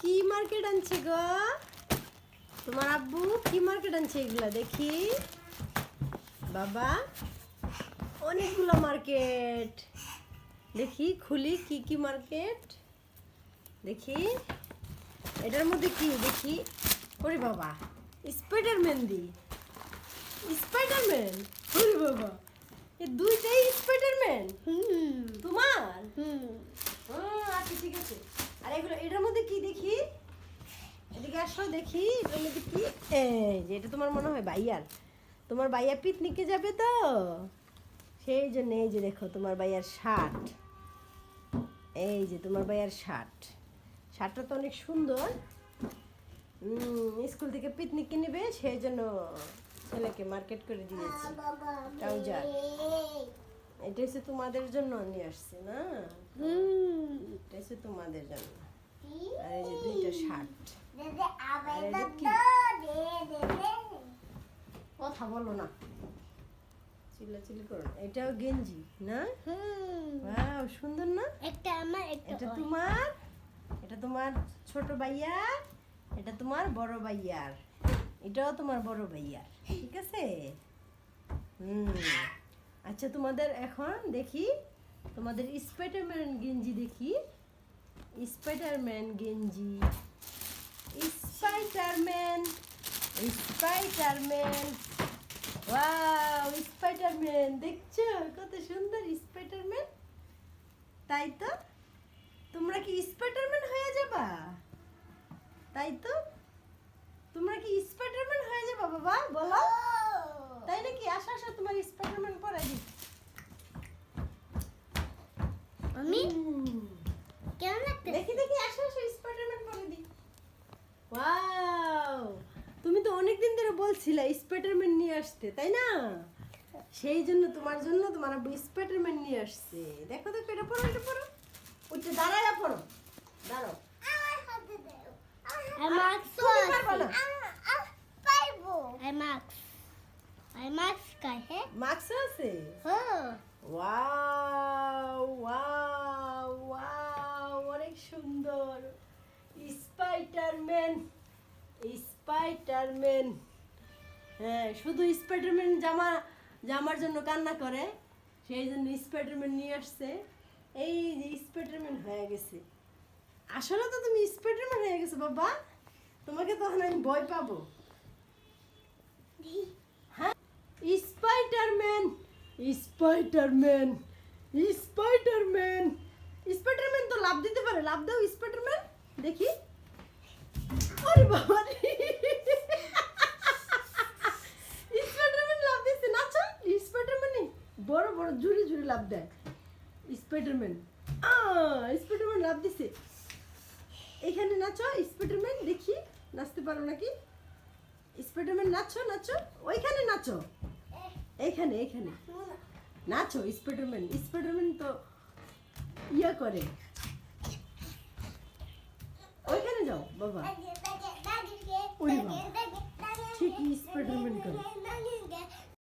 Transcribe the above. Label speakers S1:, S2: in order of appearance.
S1: কি মার্কেট আনছে গো? তোমার আব্বু কি মার্কেট আনছে এগুলা? দেখি। বাবা অনেকগুলো মার্কেট দেখি খুলি কি কি মার্কেট দেখি এটার মধ্যে কি? দেখি। ওরে বাবা স্পাইডারম্যান দি। স্পাইডারম্যান ওরে বাবা এ দুইটাই স্পাইডারম্যান
S2: হুম।
S1: তোমার?
S2: হুম
S1: আচ্ছা ঠিক আছে। আর এগুলো এটার মধ্যে কি দেখি? এদিকে আসো দেখি। এটার মধ্যে কি? এই যে এটা তোমার মনে হয় বাইয়ার তোমার বাইয়া পিকনিকে যাবে তো? সেই জন্য এই যে দেখো তোমার বাইয়ার শার্ট। এই যে তোমার বাইয়ার শার্ট। শার্টটা তো অনেক সুন্দর। স্কুল থেকে পিকনিকে নেবে সেই জন্য ছেলেকে মার্কেট করে দিয়েছি। ট্রাউজার। এটা হচ্ছে তোমাদের জন্য নিয়ে আসছে না?
S2: হুম।
S1: এটা হচ্ছে তোমাদের জন্য। আর এই যে দুইটা শার্ট। কথা বলো না। চিল্লাচিল্লি করো না। এটাও গেঞ্জি না? ওয়াও সুন্দর না?
S2: একটা আমার
S1: এটা তোমার? এটা তোমার ছোট ভাইয়া এটা তোমার বড় ভাইয়ার। এটাও তোমার বড় ভাইয়ার ঠিক আছে? হুম। আচ্ছা তোমাদের এখন দেখি, তোমাদের স্পাইডারম্যান গেঞ্জি দেখি। স্পাইডারম্যান গেঞ্জি। স্পাইডারম্যান স্পাইডারম্যান ওয়াও স্পাইডারম্যান দেখছ? কত সুন্দর স্পাইডারম্যান তাই তো? তোমরা কি স্পাইডারম্যান হয়ে যাবা? তাই তো? তোমরা কি স্পাইডারম্যান হয়ে যাবা বাবা বলো তাই নাকি আসো আসো তোমার স্পাইডারম্যান পরাই দিই
S2: আমি
S1: হুম।
S2: কেমন লাগতে
S1: দেখি দেখি আসো আসো স্পাইডারম্যান পরে দিই ওয়াও তুমি তো অনেকদিন ধরে বলছিলে স্পাইডারম্যান নিয়ে আসতে তাই না? সেই জন্য তোমার জন্য তোমার আব্বু স্পাইডারম্যান নিয়ে আসছে। দেখো দেখো এটা পড়ো এটা পড়ো। উঠে দাঁড়ায় পড়ো। দাঁড়াও। মাস্ক আছে।
S2: হ্যাঁ?
S1: ওয়াও ওয়াও ওয়াও অনেক সুন্দর। স্পাইডারম্যান স্পাইডারম্যান হ্যাঁ শুধু স্পাইডারম্যান জামা, জামার জন্য কান্না করে, সেই জন্য স্পাইডারম্যান নিয়ে আসছে। এই যে স্পাইডারম্যান হয়ে গেছে। আসলে তো তুমি স্পাইডারম্যান হয়ে গেছো, বাবা। তোমাকে তখন আমি ভয় পাবো। হ্যাঁ স্পাইডারম্যান স্পাইডারম্যান স্পাইডারম্যান স্পাইডারম্যান তো লাভ দিতে পারে। লাভ দাও স্পাইডারম্যান দেখি। আরে বাবা রে। স্পাইডারম্যান লাভ দিচ্ছে নাচো স্পাইডারম্যান বড় বড় জুড়ে জুড়ে লাভ দেয় স্পাইডারম্যান স্পাইডারম্যান লাভ দিছে এখানে নাচো স্পাইডারম্যান দেখি। নাচতে পারো নাকি? স্পাইডারম্যান নাচো নাচো। ওইখানে নাচো। এইখানে এইখানে নাচো স্পাইডারম্যান স্পাইডারম্যান তো ইয়া করে। ওইখানে যাও বাবা। ঠিকই স্পাইডারম্যান করে।